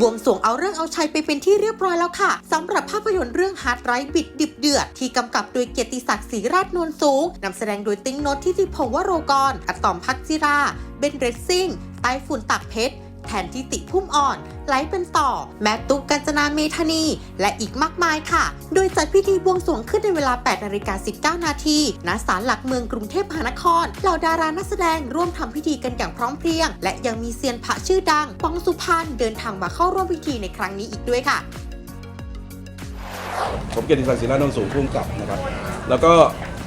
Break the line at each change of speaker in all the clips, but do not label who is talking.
บวงสวงเอาเรื่องเอาชัยไปเป็นที่เรียบร้อยแล้วค่ะสำหรับภาพยนตร์เรื่องฮาร์ดไรบิดดิบเดือด ที่กำกับโดยเกียรติศักดิ์ศรีราชนวลสูงนำแสดงโดยติ้งโนตทิติพงศ์วโรกรอะตอมพักจิรา เบนเรซซิ่งไต้ฝุ่นตักเพชร แทนทิติพุ่มอ่อนไลฟ์เป็นต่อ แมตตุกกัญจนาเมธานี และอีกมากมายค่ะ โดยจัดพิธีบวงสรวงขึ้นในเวลา 8นาฬิกา19 นาทีณศาลหลักเมืองกรุงเทพมหานคร เหล่าดารานักแสดงร่วมทำพิธีกันอย่างพร้อมเพรียง และยังมีเซียนพระชื่อดังปองสุพรรณเดินทางมาเข้าร่วมพิธีในครั้งนี้อีกด้วยค่ะ
ผมเกียรติศักดิ์ศรีรานนท์สูงพุ่มกับนะครับ แล้วก็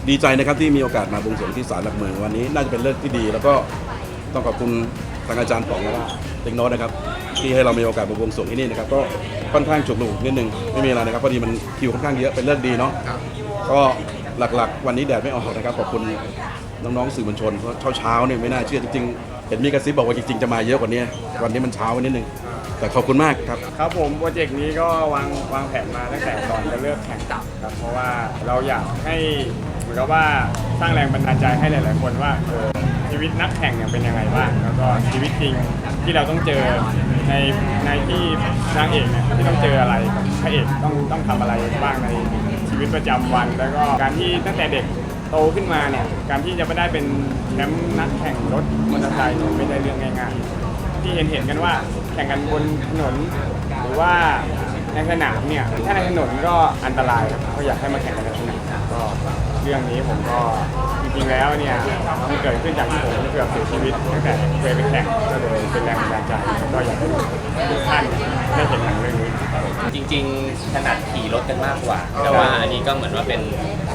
ดีใจนะครับที่มีโอกาสมาบวงสรวงที่ศาลหลักเมืองวันนี้ น่าจะเป็นเรื่องที่ดี แล้วก็ต้องขอบคุณทางอาจารย์ป๋องและก็ เด็กน้อยนะครับที่ให้เรามีโอกาสมาบวงสรวงที่นี่นะครับก็ค่อนข้างฉุกหนูนิดนึงไม่มีอะไรนะครับพอดีมันคิวค่อนข้างเยอะเป็นเรื่องดีเนาะก็หลักๆ วันนี้แดดไม่ออกนะครับขอบคุณน้องๆสื่อมวลชนเพราะเช้าๆเนี่ยไม่น่าเชื่อจริงๆเห็นมีกระซิบบอกว่าจริงๆจะมาเยอะกว่านี้วันนี้มันเช้าไปนิดนึงแต่ขอบคุณมากครับ
ครับผมโปรเจกต์นี้ก็วางวางแผนมาตั้งแต่ก่อนจะเลิกแข่งครับ เพราะว่าเราอยากให้เหมือนกับว่าสร้างแรงบันดาลใจให้หลาย ๆ คนว่าเออชี วิตนักแข่งเนี่ยเป็นยังไงบ้างแล้วก็ชีวิตจริงที่เราต้องเจอในในที่นางเอกเนี่ยที่ต้องเจออะไรพระเอกต้องต้องทำอะไรบ้างในชีวิตประจำวัน แล้วก็การที่ตั้งแต่เด็กโตขึ้นมาเนี่ยการที่จะไม่ได้เป็นแชมป์นักแข่งรถมอเตอร์ไซค์เนี่ยไม่ได้เรื่องง่ายๆที่เห็นเห็นกันว่าแข่งกันบนถนนหรือว่าในสนามเนี่ยถ้าในถนนก็อันตรายครับก็อยากให้มาแข่งกันในสนาม รื่องนี้ผมก็จริงๆแล้วเนี่ยมันเกิดขึ้นจากที่ผมเกือบเสียชีวิตตั้งแต่เคยไปแข่งก็เลยเป็นแรงบันดาลใจแล้วก็อยากให้ทุกท่านได้เห็นหนังเรื่องนี้ครับ
จริงๆถนัดขี่รถกันมากกว่า แต่ว่าอันนี้ก็เหมือนว่าเป็น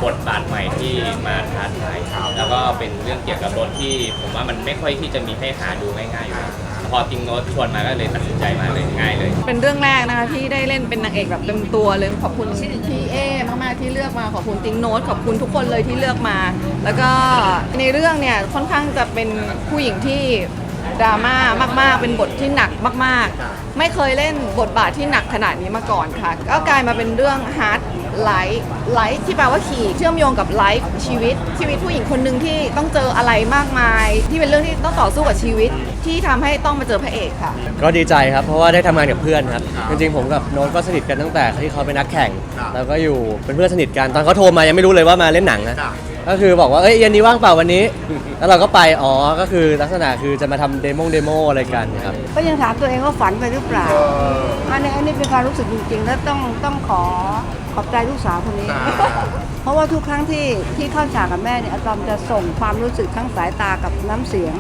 บทบาทใหม่ที่มาท้าทายแล้วก็เป็นเรื่องเกี่ยวกับรถที่ผมว่ามันไม่ค่อยที่จะมีให้หาดูง่ายๆอยู่แล้ว อติงโน้ตชวนมาก็เลยตัดสินใจมาเลยง่ายเลย
เป็นเรื่องแรกนะคะที่ได้เล่นเป็นนางเอกแบบเต็มตัวเลยขอบคุณพี่เอมากๆที่เลือกมาขอบคุณติงโน้ตขอบคุณทุกคนเลยที่เลือกมา แล้วก็ในเรื่องเนี่ยค่อนข้างจะเป็นผู้หญิงที่ ดราม่ามากๆ เป็นบทที่หนักมากๆ ไม่เคยเล่นบทบาทที่หนักขนาดนี้มาก่อนค่ะ ก็กลายมาเป็นเรื่องฮาร์ดไลท์ไลท์ที่แปลว่าขี่เชื่อมโยงกับไลฟ์ชีวิต ชีวิตผู้หญิงคนหนึ่งที่ต้องเจออะไรมากมาย ที่เป็นเรื่องที่ต้องต่อสู้กับชีวิต ที่ทำให้ต้องมาเจอพระเอกค่ะ
ก็ดีใจครับ เพราะว่าได้ทำงานกับเพื่อนครับ จริงๆ ผมกับโน้ตก็สนิทกันตั้งแต่ที่เขาเป็นนักแข่ง แล้วก็อยู่เป็นเพื่อนสนิทกัน ตอนเขาโทรมายังไม่รู้เลยว่ามาเล่นหนังนะ ก็คือบอกว่าเอ้ยเย็นนี้ว่างเปล่าวันนี้ แล้วเราก็ไปอ๋อก็คือลักษณะคือจะมาทำเดโมเดโมอะไรกันครับ
ก็ยังถามตัวเองว่าฝันไปหรือเปล่าอันนี้อันนี้เป็นความรู้สึกจริงๆ แล้วต้องต้องขอขอบใจลูกสาวคนนี้ เพราะว่าทุกครั้งที่ที่เข้าฉากกับแม่เนี่ยอะตอมจะส่งความรู้สึกทั้งสายตากับน้ำเสียง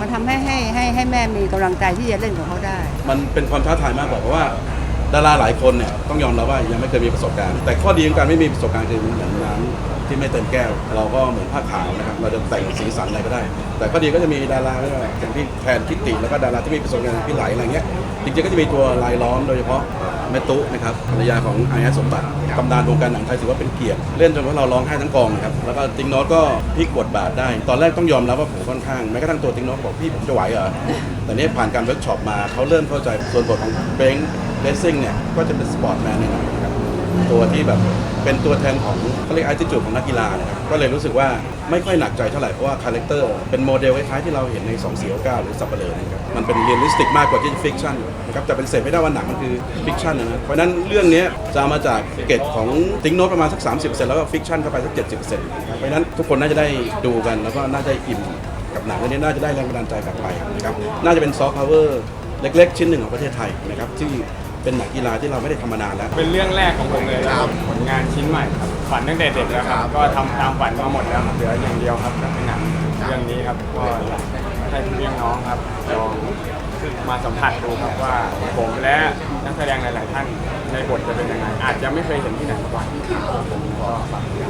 มันทำให้ให้ให้ให้แม่มีกำลังใจที่จะเล่นกับเขาได้
มันเป็นความท้าทายมากกว่าเพราะว่า ดาราหลายคนเนี่ยต้องยอมรับว่ายังไม่เคยมีประสบการณ์ แต่ข้อดีของการไม่มีประสบการณ์คือเหมือนน้ำที่ไม่เต็มแก้ว เราก็เหมือนผ้าขาวนะครับเราจะแต่งสีสันอะไรก็ได้ แต่ข้อดีก็จะมีดาราไม่ว่าอย่างที่แทนทิติแล้วก็ดาราที่มีประสบการณ์พี่ไหลอะไรเงี้ยจริงๆก็จะมีตัวลายล้อมโดยเฉพาะแม่ตุ๊นะครับภรรยาของไอ้สมบัติตำนานวงการหนังไทยถือว่าเป็นเกียรติเล่นจนว่าเราร้องไห้ทั้งกองครับแล้วก็ติงโนอตก็พลิกบทบาทได้ ตอนแรกต้องยอมรับว่าผมค่อนข้างแม้กระทั่งตัวติงโนอตบอกพี่ผมจะไหวเหรอแต่นี่ผ่านการเวิร์กช็อปมาเขาเริ่มเข้าใจส่วนบทของเบง เลสซิ่งเนี่ยก็จะเป็นสปอร์ตแมนหน่อยๆนะครับตัวที่แบบเป็นตัวแทนของเขาเรียกไอติจูของนักกีฬานะครับก็เลยรู้สึกว่าไม่ค่อยหนักใจเท่าไหร่เพราะว่าคาแรคเตอร์เป็นโมเดลคล้ายๆที่เราเห็นใน2 4 9หรือสับเปลือนะครับมันเป็นเรียลลิสติกมากกว่าที่ฟิกชันนะครับแต่เป็นเสร็จไม่ได้ว่าหนังมันคือฟิกชันนะเพราะนั้นเรื่องนี้จะมาจากเกตของติงโนตประมาณสัก 30%แล้วก็ฟิกชันเข้าไปสัก 70%นะครับเพราะนั้นทุกคนน่าจะได้ดูกันแล้วก็น่าจะอิ่มกับหนังเรื่องนี้น่าจะได้แรงบันดาลใจกลับไปนะครับน่าจะเป็นซอฟต์พาวเวอร์เล็ก ๆ ชิ้นหนึ่งของประเทศไทยนะครับที่ เป็นหนังกีฬาที่เราไม่ได้ทำมานานแล้ว
เป็นเรื่องแรกของผมเลยครับผลงานชิ้นใหม่ครับฝันตั้งแต่เด็กแล้วครับ ก็ทำตามฝันมาหมดแล้วเหลืออย่างเดียวครับกับหนังเรื่องนี้ครับก็อยากให้พี่น้องครับลองมาสัมผัสดูครับว่าผมและนักแสดงหลาย ๆ ท่านในบทจะเป็นยังไงอาจจะไม่เคยเห็นที่ไหนมาก่อนผมก็ฝากด้วย